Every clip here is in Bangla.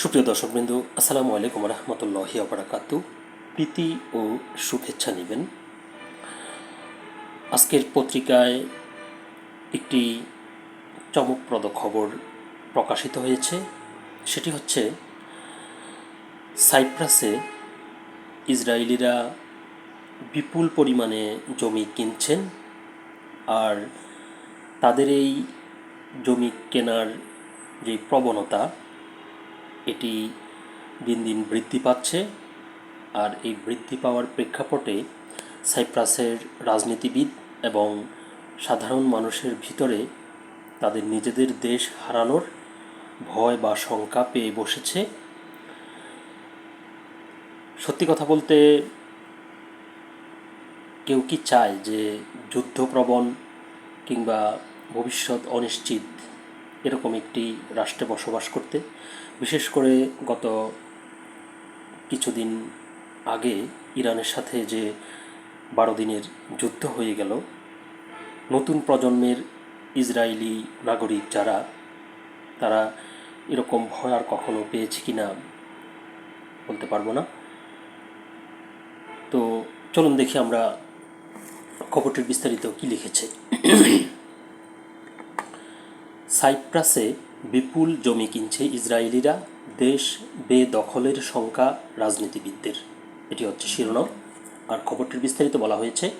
সুপ্রিয় দর্শকবৃন্দু, আসসালামু আলাইকুম রহমতুল্লাহি আবরাকাতু প্রীতি ও শুভেচ্ছা নেবেন। আজকের পত্রিকায় একটি চমকপ্রদ খবর প্রকাশিত হয়েছে। সেটি হচ্ছে, সাইপ্রাসে ইসরায়েলিরা বিপুল পরিমাণে জমি কিনছেন আর তাদের এই জমি কেনার যে প্রবণতা এটি দিন দিন বৃদ্ধি পাচ্ছে আর এই বৃদ্ধি পাওয়ার প্রেক্ষাপটে সাইপ্রাসের রাজনীতিবিদ এবং সাধারণ মানুষের ভিতরে তাদের নিজেদের দেশ হারানোর ভয় বা শঙ্কা পেয়ে বসেছে। সত্যি কথা বলতে কেউ কি চায় যে যুদ্ধপ্রবণ কিংবা ভবিষ্যৎ অনিশ্চিত এরকম একটি রাষ্ট্রে বসবাস করতে। বিশেষ করে গত কিছুদিন আগে ইরানের সাথে যে বারো দিনের যুদ্ধ হয়ে গেল, নতুন প্রজন্মের ইসরায়েলি নাগরিক যারা, তারা এরকম ভয় আর কখনো পেয়েছে কি না বলতে পারব না। তো চলুন দেখি আমরা খবরটির বিস্তারিত কি লিখেছে। সাইপ্রাসে বিপুল জমি কিনছে ইসরায়েলিরা দেশ বেদখলের শঙ্কা রাজনীতিবিদদের। এটি হচ্ছে শিরোনাম। আর খবরটির বিস্তারিত বলা হয়েছে,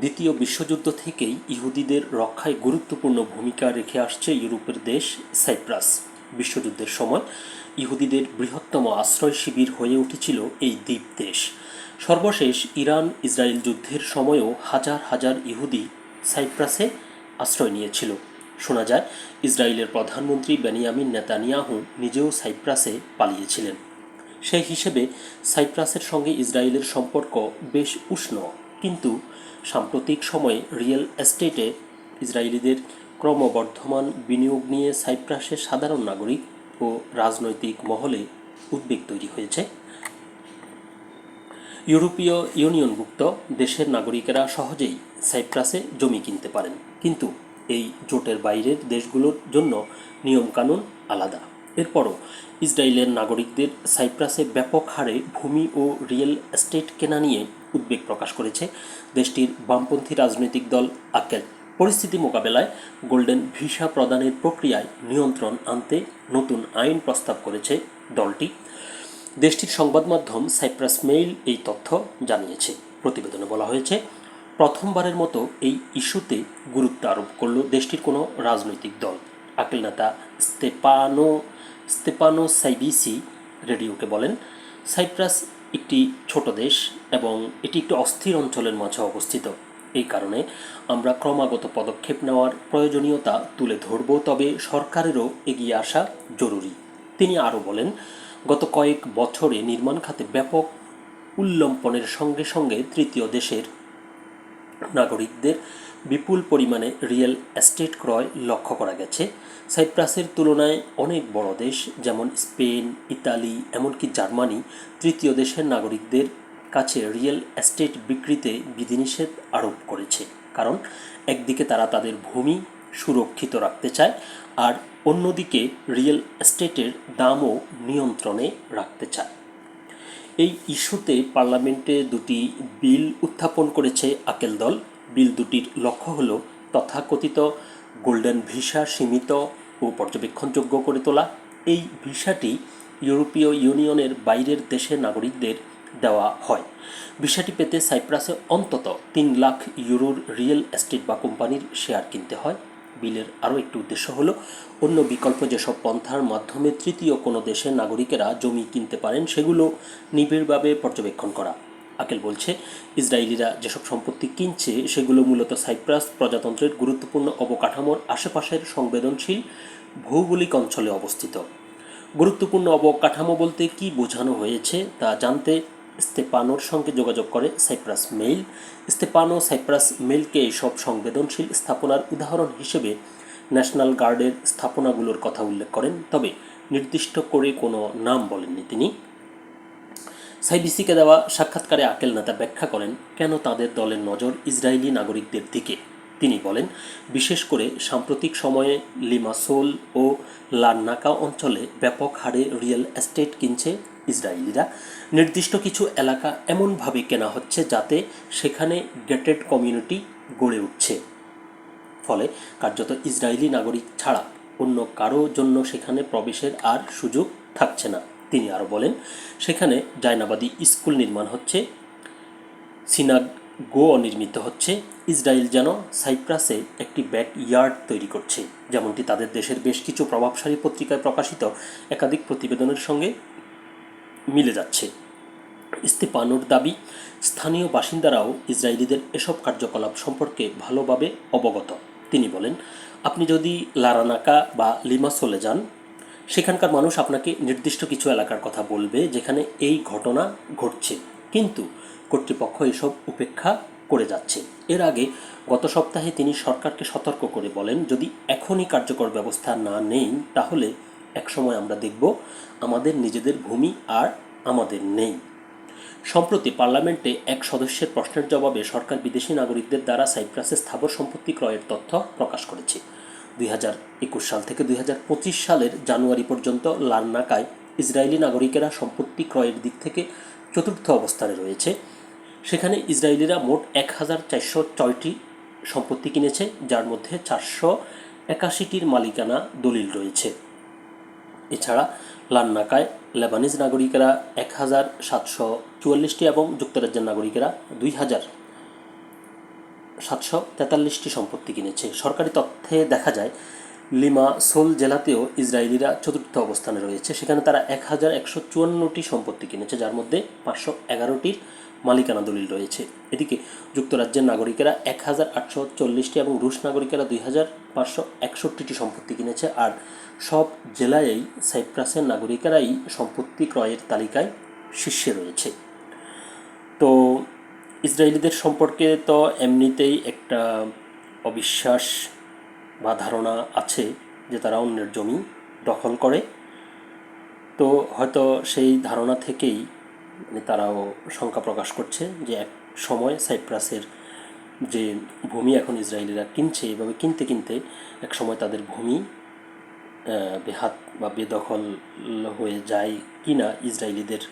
দ্বিতীয় বিশ্বযুদ্ধ থেকেই ইহুদিদের রক্ষায় গুরুত্বপূর্ণ ভূমিকা রেখে আসছে ইউরোপের দেশ সাইপ্রাস। বিশ্বযুদ্ধের সময় ইহুদিদের বৃহত্তম আশ্রয় শিবির হয়ে উঠেছিল এই দ্বীপ দেশ। সর্বশেষ ইরান ইসরায়েল যুদ্ধের সময়ও হাজার হাজার ইহুদি সাইপ্রাসে আশ্রয় নিয়েছিল। শোনা যায়, ইসরায়েলের প্রধানমন্ত্রী বেনিয়ামিন নেতানিয়াহু নিজেও সাইপ্রাসে পালিয়েছিলেন। সেই হিসেবে সাইপ্রাসের সঙ্গে ইসরায়েলের সম্পর্ক বেশ উষ্ণ, কিন্তু সাম্প্রতিক সময়ে রিয়েল এস্টেটে ইসরায়েলিদের ক্রমবর্ধমান বিনিয়োগ নিয়ে সাইপ্রাসের সাধারণ নাগরিক ও রাজনৈতিক মহলে উদ্বেগ তৈরি হয়েছে। ইউরোপীয় ইউনিয়নভুক্ত দেশের নাগরিকেরা সহজেই সাইপ্রাসে জমি কিনতে পারেন, কিন্তু এই জোটের বাইরের দেশগুলোর জন্য নিয়মকানুন আলাদা। এরপরও ইসরায়েলের নাগরিকদের সাইপ্রাসে ব্যাপক হারে ভূমি ও রিয়েল এস্টেট কেনা নিয়ে উদ্বেগ প্রকাশ করেছে দেশটির বামপন্থী রাজনৈতিক দল আকেল পরিস্থিতি মোকাবেলায় গোল্ডেন ভিসা প্রদানের প্রক্রিয়ায় নিয়ন্ত্রণ আনতে নতুন আইন প্রস্তাব করেছে দলটি। দেশটির সংবাদ মাধ্যম সাইপ্রাস মেইল এই তথ্য জানিয়েছে। প্রতিবেদনে বলা হয়েছে প্রথমবারের মতো এই ইস্যুতে গুরুত্ব আরোপ করল দেশটির কোনো রাজনৈতিক দল। আকেল নেতা স্তেপানো স্তেপানো সাইবিসি রেডিওকে বলেন, সাইপ্রাস একটি ছোট দেশ এবং এটি একটি অস্থির অঞ্চলের মাঝে অবস্থিত। এই কারণে আমরা ক্রমাগত পদক্ষেপ নেওয়ার প্রয়োজনীয়তা তুলে ধরব, তবে সরকারেরও এগিয়ে আসা জরুরি। তিনি আরও বলেন, গত কয়েক বছরে নির্মাণ খাতে ব্যাপক উল্লম্পনের সঙ্গে সঙ্গে তৃতীয় দেশের নাগরিকদের বিপুল পরিমাণে রিয়েল এস্টেট ক্রয় লক্ষ্য করা গেছে। সাইপ্রাসের তুলনায় অনেক বড় দেশ, যেমন স্পেন, ইতালি, এমনকি জার্মানি তৃতীয় দেশের নাগরিকদের কাছে রিয়েল এস্টেট বিক্রিতে বিধিনিষেধ আরোপ করেছে। কারণ, একদিকে তারা তাদের ভূমি সুরক্ষিত রাখতে চায়, আর অন্যদিকে রিয়েল এস্টেটের দামও নিয়ন্ত্রণে রাখতে চায়। এই ইস্যুতে পার্লামেন্টে দুটি বিল উত্থাপন করেছে আকেল দল। বিল দুটির লক্ষ্য হল তথাকথিত গোল্ডেন ভিসা সীমিত ও পর্যবেক্ষণযোগ্য করে তোলা। এই ভিসাটি ইউরোপীয় ইউনিয়নের বাইরের দেশের নাগরিকদের দেওয়া হয়। ভিসাটি পেতে সাইপ্রাসে অন্তত তিন লাখ ইউরোর রিয়েল এস্টেট বা কোম্পানির শেয়ার কিনতে হয়। বিলের আরও একটি উদ্দেশ্য হলো, অন্য বিকল্প যেসব পন্থার মাধ্যমে তৃতীয় কোনো দেশের নাগরিকেরা জমি কিনতে পারেন সেগুলো নিবিড়ভাবে পর্যবেক্ষণ করা। আকেল বলছে, ইসরায়েলিরা যেসব সম্পত্তি কিনছে সেগুলো মূলত সাইপ্রাস প্রজাতন্ত্রের গুরুত্বপূর্ণ অবকাঠামোর আশেপাশের সংবেদনশীল ভৌগোলিক অঞ্চলে অবস্থিত। গুরুত্বপূর্ণ অবকাঠামো বলতে কি বোঝানো হয়েছে তা জানতে স্তেপানোর সঙ্গে যোগাযোগ করে সাইপ্রাস মেইল। স্তেপানো সাইপ্রাস মেইলকে এইসব সংবেদনশীল স্থাপনার উদাহরণ হিসেবে ন্যাশনাল গার্ডের স্থাপনাগুলোর কথা উল্লেখ করেন, তবে নির্দিষ্ট করে কোনো নাম বলেননি তিনি। সাইবিসিকে দেওয়া সাক্ষাৎকারে আকেল নেতা ব্যাখ্যা করেন, কেন তাদের দলের নজর ইসরায়েলি নাগরিকদের দিকে? তিনি বলেন, বিশেষ করে সাম্প্রতিক সময়ে লিমাসোল ও লান্নাকা অঞ্চলে ব্যাপক হারে রিয়েল এস্টেট কিনছে ইসরায়েলিরা। নির্দিষ্ট কিছু এলাকা এমনভাবে কেনা হচ্ছে যাতে সেখানে গেটেড কমিউনিটি গড়ে উঠছে। ফলে কার্যত ইসরায়েলি নাগরিক ছাড়া অন্য কারও জন্য সেখানে প্রবেশের আর সুযোগ থাকছে না। তিনি আরও বলেন, সেখানে জায়নাবাদী স্কুল নির্মাণ হচ্ছে সিনাগো নির্মিত হচ্ছে ইসরায়েল যেন সাইপ্রাসে একটি ব্যাক ইয়ার্ড তৈরি করছে। যেমনটি তাদের দেশের বেশ কিছু প্রভাবশালী পত্রিকায় প্রকাশিত একাধিক প্রতিবেদনের সঙ্গে মিলে যাচ্ছে। ইস্তেপানোর দাবি, স্থানীয় বাসিন্দারাও ইসরায়েলিদের এসব কার্যকলাপ সম্পর্কে ভালোভাবে অবগত। তিনি বলেন, আপনি যদি লারানাকা বা লিমাসোলে যান, সেখানকার মানুষ আপনাকে নির্দিষ্ট কিছু এলাকার কথা বলবে যেখানে এই ঘটনা ঘটছে। কিন্তু কর্তৃপক্ষ এসব উপেক্ষা করে যাচ্ছে এর আগে গত সপ্তাহে তিনি সরকারকে সতর্ক করে বলেন, যদি এখনই কার্যকর ব্যবস্থা না নেই, তাহলে একসময় আমরা দেখব আমাদের নিজেদের ভূমি আর আমাদের নেই। সম্প্রতি পার্লামেন্টে এক সদস্যের প্রশ্নের জবাবে সরকার বিদেশি নাগরিকদের দ্বারা সাইপ্রাসে স্থাবর সম্পত্তি ক্রয়ের তথ্য প্রকাশ করেছে। দুই হাজার একুশ সাল থেকে দুই হাজার পঁচিশ সালের জানুয়ারি পর্যন্ত লান্নাকায় ইসরায়েলি নাগরিকেরা সম্পত্তি ক্রয়ের দিক থেকে চতুর্থ অবস্থানে রয়েছে। সেখানে ইসরায়েলিরা মোট এক হাজার চারশো ছয়টি সম্পত্তি কিনেছে, যার মধ্যে চারশো একাশিটির মালিকানা দলিল রয়েছে। এছাড়া লান্নাকায় লেবানিজ নাগরিকেরা এক হাজার সাতশো চুয়াল্লিশটি এবং যুক্তরাজ্যের নাগরিকেরা দুই হাজার সাতশো তেতাল্লিশটি সম্পত্তি কিনেছে। সরকারি তথ্যে দেখা যায়, লিমা সোল জেলাতেও ইসরায়েলিরা চতুর্থ অবস্থানে রয়েছে। সেখানে তারা এক হাজার একশো চুয়ান্নটি সম্পত্তি কিনেছে, যার মধ্যে পাঁচশো এগারোটির মালিকানা দলিল রয়েছে। এদিকে যুক্তরাজ্যের নাগরিকেরা এক হাজার আটশো চল্লিশটি এবং রুশ নাগরিকেরা দুই হাজার পাঁচশো একষট্টিটি সম্পত্তি কিনেছে আর সব জেলায়ই সাইপ্রাসের নাগরিকেরাই সম্পত্তি ক্রয়ের তালিকায় শীর্ষে রয়েছে। তো ইসরায়েলিদের সম্পর্কে তো এমনিতেই একটা অবিশ্বাস বা ধারণা আছে যে তারা অন্যের জমি দখল করে। তো হয়তো সেই ধারণা থেকেই তারাও শঙ্কা প্রকাশ করছে যে এক সময় সাইপ্রাসের যে ভূমি এখন ইসরায়েলিরা কিনছে, এভাবে কিনতে কিনতে এক সময় তাদের ভূমি বেহাত বা বেদখল হয়ে যায় কি না ইসরায়েলিদের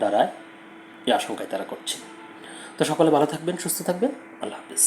দ্বারা, এই আশঙ্কায় তারা করছে। তো সকলে ভালো থাকবেন, সুস্থ থাকবেন। আল্লাহ হাফিজ।